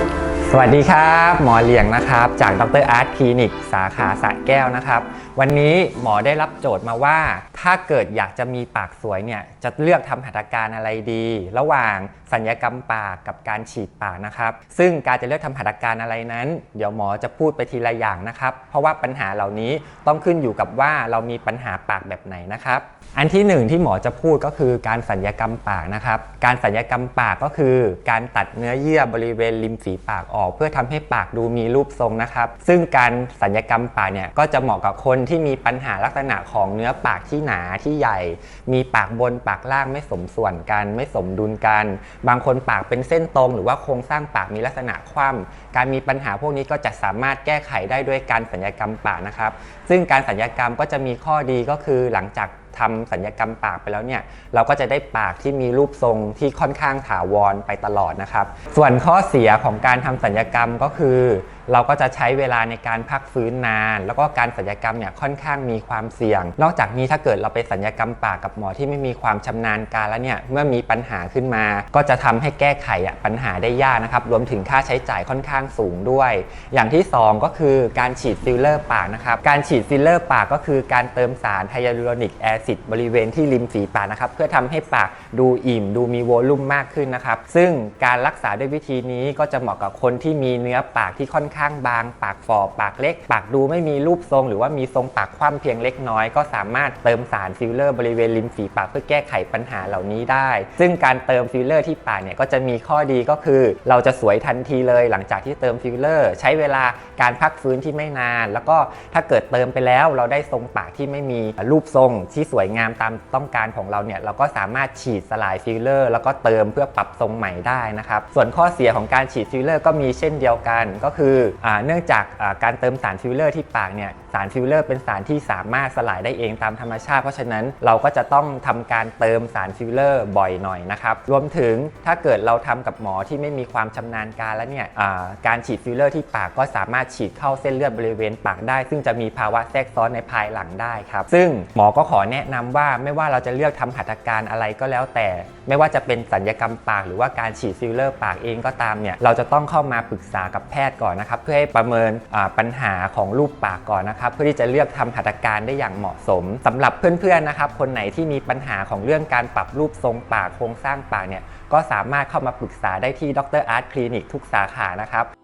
Thank you. สวัสดีครับ หมอเหลียงนะครับ จากดรอาร์ตคลินิก สาขาสระแก้วนะครับ วันนี้หมอได้รับโจทย์มาว่า ถ้าเกิดอยากจะมีปากสวยเนี่ยจะเลือกทำหัตถการอะไรดี ระหว่างสัญญกรรมปากกับการฉีดปากนะครับ ซึ่งการจะเลือกทำหัตถการอะไรนั้น เดี๋ยวหมอจะพูดไปทีละอย่างนะครับ เพราะว่าปัญหาเหล่านี้ต้องขึ้นอยู่กับว่าเรามีปัญหาปากแบบไหนนะครับอันที่หนึ่งที่หมอจะพูดก็คือการสัญญกรรมปากนะครับ การสัญญกรรมปากก็คือ การตัดเนื้อเยื่อบริเวณริมฝีปากออกเพื่อทำให้ปากดูมีรูปทรงนะครับ ซึ่งการสัญญกรรมปากเนี่ยก็จะเหมาะกับคนที่มีปัญหาลักษณะของเนื้อปากที่หนาที่ใหญ่ มีปากบนปากล่างไม่สมส่วนกัน ไม่สมดุลกัน บางคนปากเป็นเส้นตรง หรือว่าโครงสร้างปากมีลักษณะคว่ำการมีปัญหาพวกนี้ก็จะสามารถแก้ไขได้ด้วยการสัญญกรรมปากนะครับ ซึ่งการสัญญกรรมก็จะมีข้อดีก็คือหลังจาก ทำสัญญกรรมปากไปแล้วเนี่ยเราก็จะได้ปากที่มีรูปทรงที่ค่อนข้างถาวรไปตลอดนะครับ ส่วนข้อเสียของการทำสัญญกรรมก็คือ เราก็จะใช้เวลาในการพักฟื้นนาน แล้วก็การสัญญกรรมเนี่ยค่อนข้างมีความเสี่ยง นอกจากนี้ถ้าเกิดเราไปสัญญกรรมปากกับหมอที่ไม่มีความชำนาญการแล้วเนี่ยเมื่อมีปัญหาขึ้นมา ก็จะทำให้แก้ไขอะปัญหาได้ยากนะครับรวมถึงค่าใช้จ่ายค่อนข้างสูงด้วย อย่างที่สองก็คือการฉีดฟิลเลอร์ปากนะครับการฉีดฟิลเลอร์ปากก็คือการเติมสารไฮยาลูรอนิกแอซิดบริเวณที่ริมฝีปากนะครับเพื่อทำให้ปากดูอิ่ม ดูมีโวลุ่มมากขึ้นนะครับซึ่งการรักษาด้วยวิธีนี้ก็จะเหมาะกับคนที่มีเนื้อปากที่ค่อนข้างข้างบาง ปากฝ่อปากเล็ก ปากดูไม่มีรูปทรง หรือว่ามีทรงปากคว่ำเพียงเล็กน้อย ก็สามารถเติมสารฟิลเลอร์บริเวณริมฝีปากเพื่อแก้ไขปัญหาเหล่านี้ได้ ซึ่งการเติมฟิลเลอร์ที่ปากเนี่ยก็จะมีข้อดีก็คือ เราจะสวยทันทีเลยหลังจากที่เติมฟิลเลอร์ ใช้เวลาการพักฟื้นที่ไม่นาน แล้วก็ถ้าเกิดเติมไปแล้วเราได้ทรงปากที่ไม่มีรูปทรงที่สวยงามตามต้องการของเราเนี่ยเราก็สามารถฉีดสลายฟิลเลอร์ แล้วก็เติมเพื่อปรับทรงใหม่ได้นะครับส่วนข้อเสียของการฉีดฟิลเลอร์ก็มีเช่นเดียวกันก็คือเนื่องจากการเติมสารฟิลเลอร์ที่ปากเนี่ย สารฟิลเลอร์เป็นสารที่สามารถสลายได้เองตามธรรมชาติ เพราะฉะนั้นเราก็จะต้องทำการเติมสารฟิลเลอร์บ่อยหน่อยนะครับ รวมถึงถ้าเกิดเราทำกับหมอที่ไม่มีความชำนาญการแล้วเนี่ยการฉีดฟิลเลอร์ที่ปากก็สามารถฉีดเข้าเส้นเลือดบริเวณปากได้ ซึ่งจะมีภาวะแทรกซ้อนในภายหลังได้ครับ ซึ่งหมอก็ขอแนะนำว่าไม่ว่าเราจะเลือกทำหัตถการอะไรก็แล้วแต่ ไม่ว่าจะเป็นสัญญกรรมปากหรือว่าการฉีดฟิลเลอร์ปากเองก็ตามเนี่ยเราจะต้องเข้ามาปรึกษากับแพทย์ก่อนนะครับเพื่อให้ประเมินปัญหาของรูปปากก่อนนะครับเพื่อที่จะเลือกทำหัตถการได้อย่างเหมาะสมสำหรับเพื่อนๆนะครับคนไหนที่มีปัญหาของเรื่องการปรับรูปทรงปากโครงสร้างปากเนี่ยก็สามารถเข้ามาปรึกษาได้ที่ดรอาร์ตคลินิกทุกสาขานะครับ